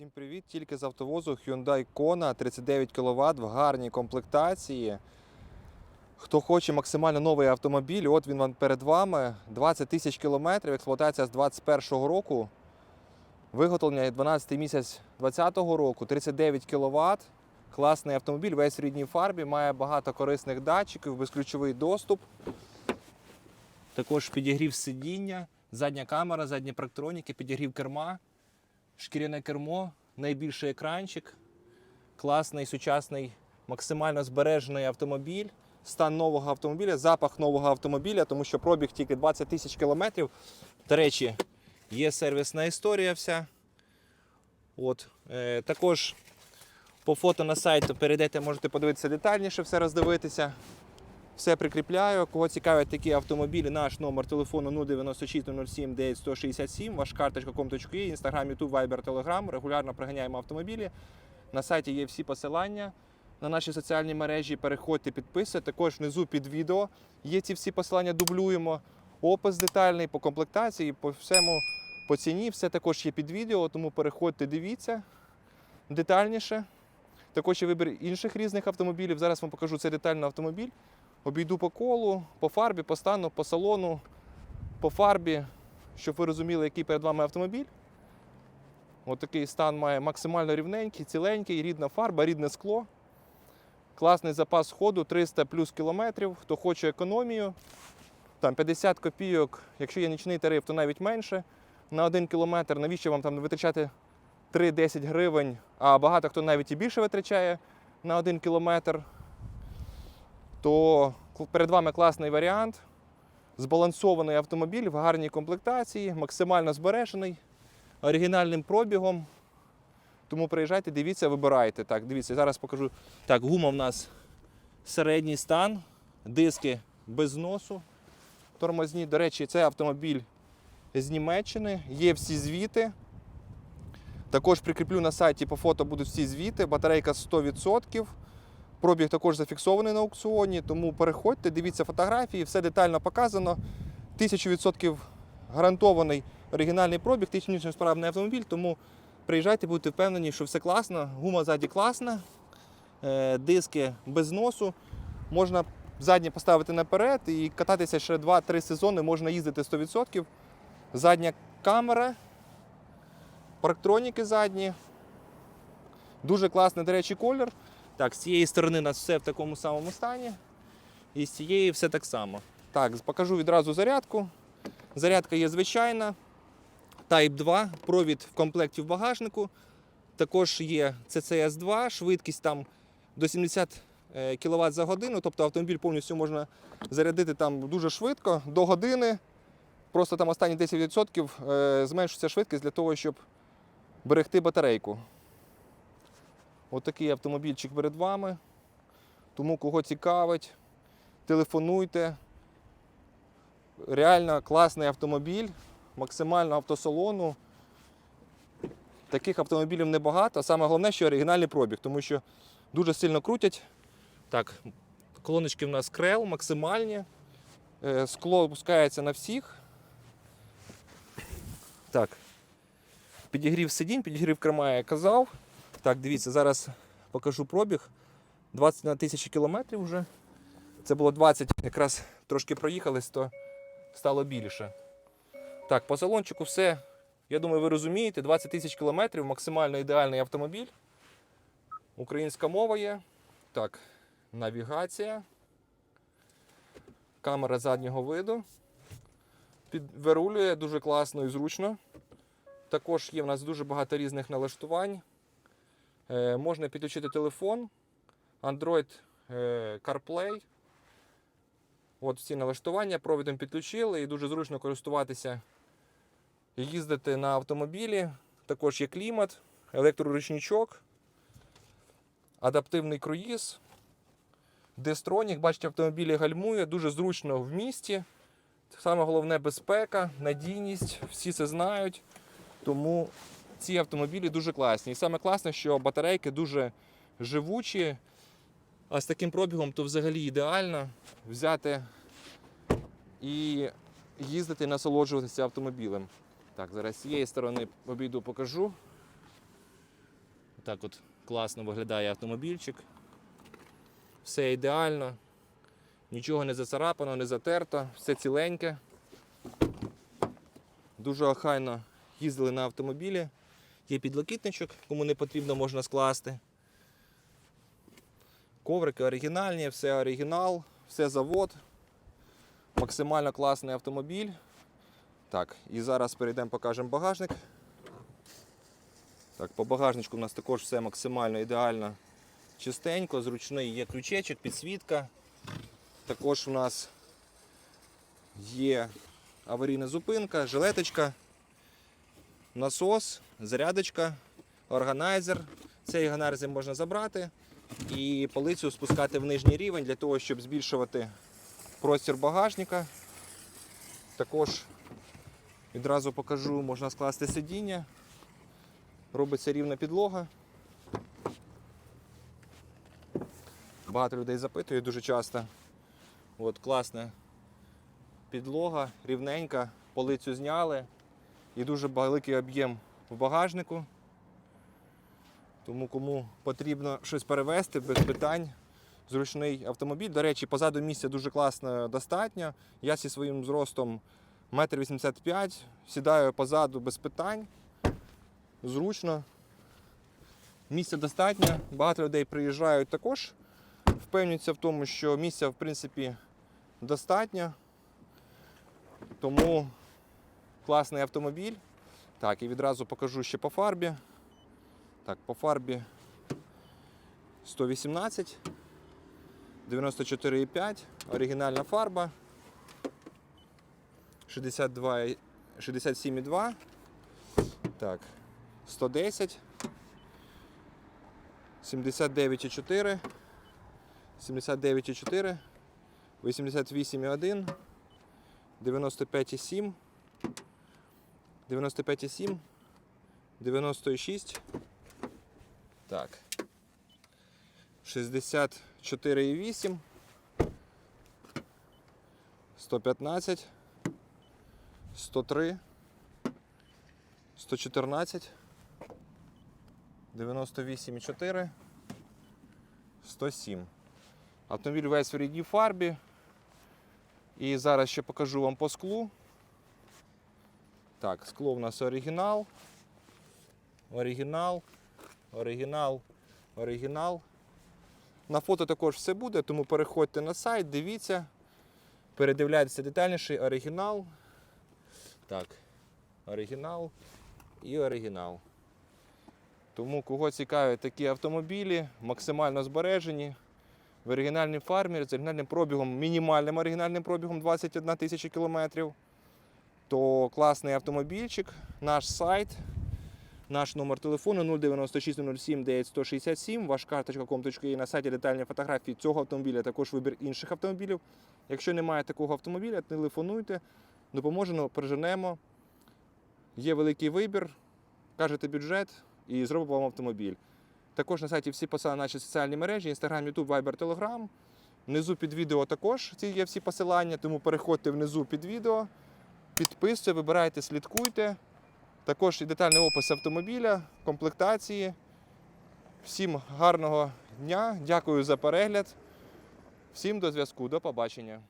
Всім привіт! Тільки з автовозу Hyundai Kona 39 кВт в гарній комплектації. Хто хоче максимально новий автомобіль, от він вам перед вами. 20 тисяч кілометрів, експлуатація з 2021 року. Виготовлення 12 місяць 2020 року, 39 кВт. Класний автомобіль, весь в рідній фарбі, має багато корисних датчиків, безключовий доступ. Також підігрів сидіння, задня камера, задні парктроніки, підігрів керма шкіряне кермо, найбільший екранчик, класний сучасний, максимально збережений автомобіль, стан нового автомобіля, запах нового автомобіля, тому що пробіг тільки 20 тисяч кілометрів. До речі, є сервісна історія вся. От. Е, також по фото на сайт перейдете, можете подивитися детальніше, все роздивитися. Все прикріпляю. Кого цікавлять такі автомобілі, наш номер телефону 096 07 9167, ваш карточка com.ua, інстаграм, ютуб, вайбер, телеграм. Регулярно приганяємо автомобілі. На сайті є всі посилання на наші соціальні мережі. Переходьте, підписуйте. Також внизу під відео є ці всі посилання, дублюємо. Опис детальний по комплектації, по всьому, по ціні. Все також є під відео, тому переходьте, дивіться детальніше. Також є вибір інших різних автомобілів. Зараз вам покажу цей детальний автомобіль. Обійду по колу, по фарбі, по стану, по салону, по фарбі, щоб ви розуміли, який перед вами автомобіль. От стан має максимально рівненький, ціленький, рідна фарба, рідне скло. Класний запас ходу 300 плюс кілометрів. Хто хоче економію, там 50 копійок, якщо є нічний тариф, то навіть менше. На 1 кілометр, навіщо вам там витрачати 3-10 гривень, а багато хто навіть і більше витрачає на 1 кілометр то перед вами класний варіант. Збалансований автомобіль в гарній комплектації, максимально збережений, оригінальним пробігом. Тому приїжджайте, дивіться, вибирайте. Так, дивіться, зараз покажу. Так, гума в нас середній стан, диски без носу. Тормозні. До речі, це автомобіль з Німеччини, є всі звіти. Також прикріплю на сайті по фото будуть всі звіти. Батарейка 100%. Пробіг також зафіксований на аукціоні, тому переходьте, дивіться фотографії, все детально показано. 1000% гарантований оригінальний пробіг, технічно справний автомобіль, тому приїжджайте, будьте впевнені, що все класно. Гума ззаді класна, е, диски без носу. Можна задні поставити наперед і кататися ще 2-3 сезони, можна їздити 100%. Задня камера, парктроніки задні. Дуже класний, до речі, колір. Так, з цієї сторони у нас все в такому самому стані. І з цієї все так само. Так, покажу відразу зарядку. Зарядка є звичайна. Type 2, провід в комплекті в багажнику. Також є CCS 2, швидкість там до 70 кВт за годину. Тобто автомобіль повністю можна зарядити там дуже швидко, до години. Просто там останні 10% е, зменшується швидкість для того, щоб берегти батарейку. Отакий автомобільчик перед вами. Тому кого цікавить, телефонуйте. Реально класний автомобіль, максимально автосалону. Таких автомобілів небагато. Саме головне, що оригінальний пробіг, тому що дуже сильно крутять. Так, колоночки в нас крел, максимальні. Е, Скло опускається на всіх. Так. Підігрів сидінь, підігрів керма, я казав. Так, дивіться, зараз покажу пробіг. 20 на тисячі кілометрів вже. Це було 20, якраз трошки проїхались, то стало більше. Так, по салончику все. Я думаю, ви розумієте, 20 тисяч кілометрів, максимально ідеальний автомобіль. Українська мова є. Так, навігація. Камера заднього виду. Під... Вирулює дуже класно і зручно. Також є в нас дуже багато різних налаштувань. Е, можна підключити телефон, Android е, CarPlay. От всі налаштування провідом підключили і дуже зручно користуватися їздити на автомобілі. Також є клімат, електроручничок, адаптивний круїз, Дестронік, бачите, автомобілі гальмує, дуже зручно в місті. Саме головне безпека, надійність, всі це знають. Тому ці автомобілі дуже класні. І саме класне, що батарейки дуже живучі. А з таким пробігом то взагалі ідеально взяти і їздити, насолоджуватися автомобілем. Так, зараз з цієї сторони обійду, покажу. Так от класно виглядає автомобільчик. Все ідеально. Нічого не зацарапано, не затерто, все ціленьке. Дуже охайно їздили на автомобілі. Є підлокітничок, кому не потрібно, можна скласти. Коврики оригінальні, все оригінал, все завод. Максимально класний автомобіль. Так, і зараз перейдемо, покажемо багажник. Так, по багажничку у нас також все максимально ідеально чистенько, зручний є ключечок, підсвітка. Також у нас є аварійна зупинка, жилеточка, насос, зарядочка, органайзер. Цей органайзер можна забрати і полицю спускати в нижній рівень для того, щоб збільшувати простір багажника. Також відразу покажу, можна скласти сидіння. Робиться рівна підлога. Багато людей запитують дуже часто. От класна підлога, рівненька, полицю зняли і дуже великий об'єм в багажнику. Тому кому потрібно щось перевезти без питань. Зручний автомобіль. До речі, позаду місця дуже класно достатньо. Я зі своїм зростом 1,85 м, сідаю позаду без питань. Зручно. Місця достатньо. Багато людей приїжджають також. Впевнюються в тому, що місця, в принципі, достатньо. Тому класний автомобіль. Так, і відразу покажу ще по фарбі. Так, по фарбі 118, 94,5, оригінальна фарба. 62, 67,2. Так, 110, 79,4, 79,4, 88,1, 95,7, 95,7, 96. Так. 64,8. 115. 103. 114. 98,4. 107. Автомобіль весь в рідній фарбі. І зараз ще покажу вам по склу. Так, скло в нас оригінал. Оригінал. Оригінал. Оригінал. На фото також все буде, тому переходьте на сайт, дивіться, передивляйтеся детальніший оригінал. Так, оригінал і оригінал. Тому кого цікавлять такі автомобілі, максимально збережені, в оригінальній фармі з оригінальним пробігом, мінімальним оригінальним пробігом 21 тисяча кілометрів, то класний автомобільчик, наш сайт. Наш номер телефону 096 07 9167, ваш карточка.com.ua на сайті детальні фотографії цього автомобіля, також вибір інших автомобілів. Якщо немає такого автомобіля, телефонуйте, допоможемо, переженемо. Є великий вибір, кажете бюджет і зробимо вам автомобіль. Також на сайті всі посилання на наші соціальні мережі, Instagram, YouTube, Viber, Telegram. Внизу під відео також є всі посилання, тому переходьте внизу під відео, підписуйте, вибирайте, слідкуйте. Також і детальний опис автомобіля, комплектації. Всім гарного дня, дякую за перегляд. Всім до зв'язку, до побачення.